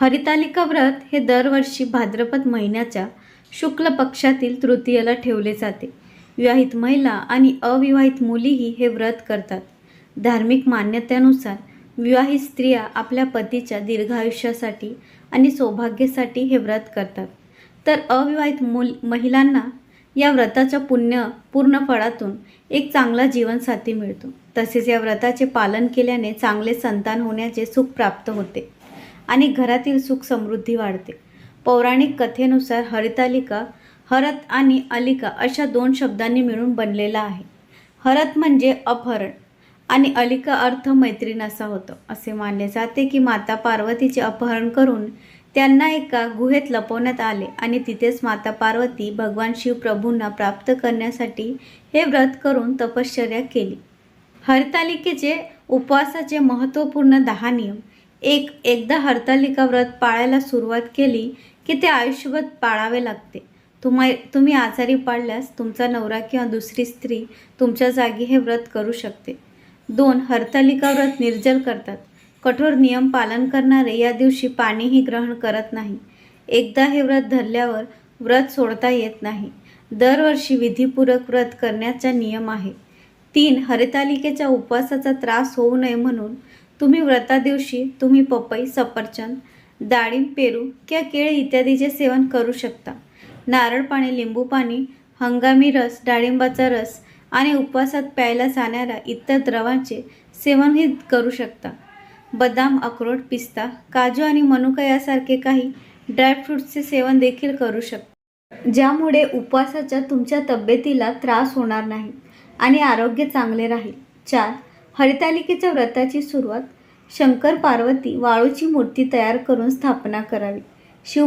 हरितालिका व्रत हे दरवर्षी भाद्रपद महिन्याच्या शुक्ल पक्षातील तृतीयेला ठेवले जाते. विवाहित महिला आणि अविवाहित मुलीही हे व्रत करतात. धार्मिक मान्यतेनुसार विवाहित स्त्रिया आपल्या पतीच्या दीर्घायुष्यासाठी आणि सौभाग्यासाठी हे व्रत करतात. तर अविवाहित मुल महिलांना या व्रताच्या पुण्य पूर्ण फळातून एक चांगला जीवनसाथी मिळतो. तसेच या व्रताचे पालन केल्याने चांगले संतान होण्याचे सुख प्राप्त होते. आणि घरातील सुख समृद्धी वाढते. पौराणिक कथेनुसार हरितालिका हरत आणि अलिका अशा दोन शब्दांनी मिळून बनलेला आहे. हरत म्हणजे अपहरण आणि अलिका अर्थ मैत्रीण असा होतो. असे मानले जाते की माता पार्वतीचे अपहरण करून त्यांना एका गुहेत लपवण्यात आले आणि तिथेच माता पार्वती भगवान शिव प्रभूंना प्राप्त करण्यासाठी हे व्रत करून तपश्चर्या केली. हरतालिकेचे उपवासाचे महत्त्वपूर्ण दहा नियम. एक एकदा हरतालिका व्रत पाळायला सुरुवात केली की ते आयुष्यभर पाळावे लागते. तुम्हा तुम्ही आजारी पाळल्यास तुमचा नवरा किंवा दुसरी स्त्री तुमच्या जागी हे व्रत करू शकते. दोन हरतालिका व्रत निर्जल करतात. कठोर नियम पालन करणारे या दिवशी पाणीही ग्रहण करत नाही. एकदा हे व्रत धरल्यावर व्रत सोडता येत नाही. दरवर्षी विधीपूरक व्रत करण्याचा नियम आहे. तीन हरितालिकेच्या उपवासाचा त्रास होऊ नये म्हणून तुम्ही व्रता दिवशी तुम्ही पपई सफरचंद डाळिंब पेरू किंवा केळ इत्यादीचे सेवन करू शकता. नारळ पाणी लिंबू पाणी हंगामी रस डाळिंबाचा रस आणि उपवासात प्यायला जाणाऱ्या इतर द्रवांचे सेवनही करू शकता. बदाम अक्रोड पिस्ता काजू आणि मनुका यासारखे काही ड्रायफ्रूट्सचे सेवन देखील करू शकता. ज्यामुळे उपवासाच्या तुमच्या तब्येतीला त्रास होणार नाही आणि आरोग्य चांगले राहील. चार हरितालिकेच्या व्रताची सुरुवात शंकर पार्वती वाळूची मूर्ती तयार करून स्थापना करावी. शिव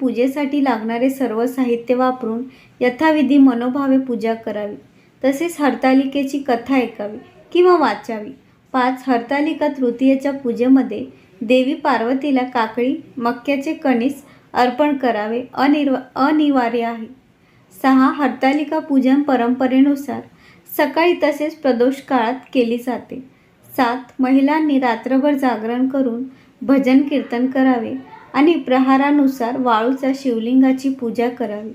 पूजेसाठी लागणारे सर्व साहित्य वापरून यथाविधी मनोभावे पूजा करावी. तसेच हरतालिकेची कथा ऐकावी किंवा वाचावी. पाच हरतालिका तृतीयेच्या पूजेमध्ये देवी पार्वतीला काकडी मक्याचे कणीस अर्पण करावे अनिर्वा अनिवार्य आहे. सहा हरतालिका पूजन परंपरेनुसार सकाळी तसेच प्रदोष काळात केली जाते. सात महिलांनी रात्रभर जागरण करून भजन कीर्तन करावे आणि प्रहारानुसार वाळूच्या शिवलिंगाची पूजा करावी.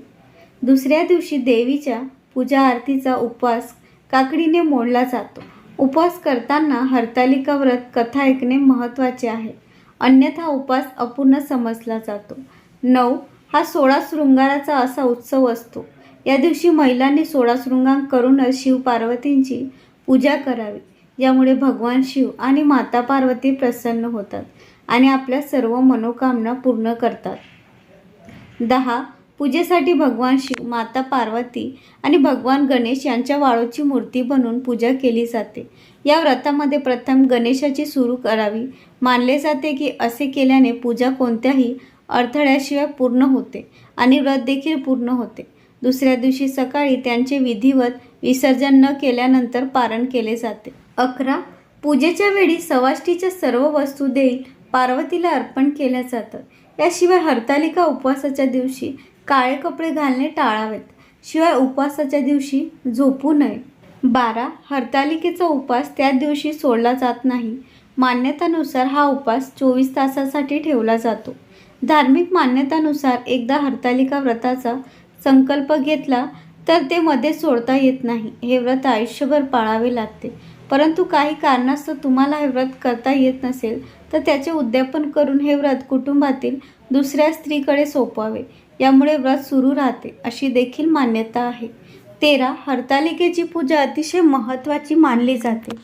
दुसऱ्या दिवशी देवीच्या पूजा आरतीचा उपवास काकडीने मोडला जातो. उपवास करताना हरतालिका व्रत कथा ऐकणे महत्त्वाचे आहे. अन्यथा उपवास अपूर्ण समजला जातो. नऊ हा सोळा शृंगाराचा असा उत्सव असतो. या दिवशी महिलांनी सोळा शृंगांग करूनच शिव पार्वतींची पूजा करावी. यामुळे भगवान शिव आणि माता पार्वती प्रसन्न होतात आणि आपल्या सर्व मनोकामना पूर्ण करतात. दहा पूजेसाठी भगवान शिव माता पार्वती आणि भगवान गणेश यांच्या वाळूची मूर्ती बनवून पूजा केली जाते. या व्रतामध्ये प्रथम गणेशाची सुरू करावी. मानले जाते की असे केल्याने पूजा कोणत्याही अडथळ्याशिवाय पूर्ण होते आणि व्रत देखील पूर्ण होते. दुसऱ्या दिवशी सकाळी त्यांचे विधिवत विसर्जन न केल्यानंतर पारण केले जाते. अकरा. पूजेच्या वेळी सवाष्टीच्या सर्व वस्तू देईल पार्वतीला अर्पण केल्या जातं याशिवाय हरतालिका उपवासाच्या दिवशी काळे कपडे घालणे टाळावेत. शिवाय उपवासाच्या दिवशी झोपू नये. बारा. हरतालिकेचा उपवास त्या दिवशी सोडला जात नाही. मान्यतानुसार हा उपवास चोवीस तासासाठी ठेवला जातो. धार्मिक मान्यतानुसार एकदा हरतालिका व्रताचा संकल्प घेतला तर ते मध्ये सोडता येत नाही. हे व्रत आयुष्यभर पाळावे लागते. परंतु काही कारणास्तव तुम्हाला हे व्रत करता येत नसेल तर त्याचे उद्यापन करून हे व्रत कुटुंबातील दुसऱ्या स्त्रीकडे सोपवावे. यामुळे व्रत सुरू राहते अशी देखील मान्यता आहे. तेरा. हरतालिकेची पूजा अतिशय महत्त्वाची मानली जाते.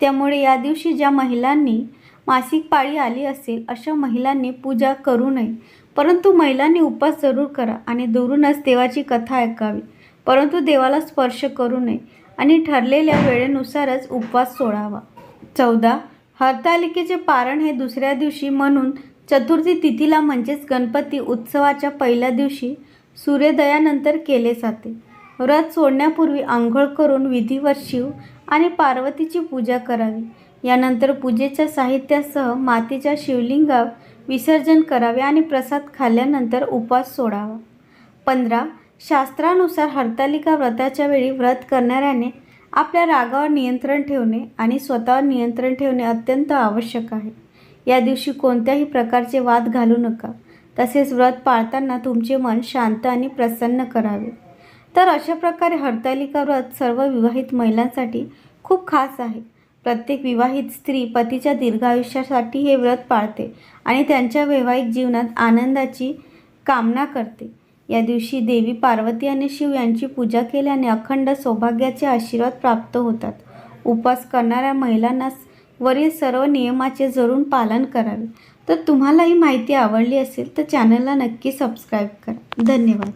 त्यामुळे या दिवशी ज्या महिलांनी मासिक पाळी आली असेल अशा महिलांनी पूजा करू नये. परंतु महिलांनी उपवास जरूर करा आणि दुरूनच देवाची कथा ऐकावी. परंतु देवाला स्पर्श करू नये आणि ठरलेल्या वेळेनुसारच उपवास सोडावा. चौदा. हरतालिकेचे पारण हे दुसऱ्या दिवशी म्हणून चतुर्थी तिथीला म्हणजेच गणपती उत्सवाच्या पहिल्या दिवशी सूर्योदयानंतर केले जाते. व्रत सोडण्यापूर्वी आंघोळ करून विधिवत शिव आणि पार्वतीची पूजा करावी. यानंतर पूजेच्या साहित्यासह मातीच्या शिवलिंगावर विसर्जन करावे आणि प्रसाद खाल्ल्यानंतर उपवास सोडावा. पंधरा शास्त्रानुसार हरतालिका व्रताच्या वेळी व्रत करणाऱ्याने आपल्या रागावर नियंत्रण ठेवणे आणि स्वतःवर नियंत्रण ठेवणे अत्यंत आवश्यक आहे. या दिवशी कोणत्याही प्रकारचे वाद घालू नका. तसेच व्रत पाळताना तुमचे मन शांत आणि प्रसन्न करावे. तर अशा प्रकारे हरतालिका व्रत सर्व विवाहित महिलांसाठी खूप खास आहे. प्रत्येक विवाहित स्त्री पतीच्या दीर्घायुष्यासाठी हे व्रत पाळते आणि त्यांच्या वैवाहिक जीवनात आनंदाची कामना करते. या दिवशी देवी पार्वती आणि शिव यांची पूजा केल्याने अखंड सौभाग्याचे आशीर्वाद प्राप्त होतात. उपवास करणाऱ्या महिलांना वरील सर्व नियमाचे जरूर पालन करावे. तर तुम्हाला ही माहिती आवडली असेल तर चॅनलला नक्की सबस्क्राईब करा. धन्यवाद.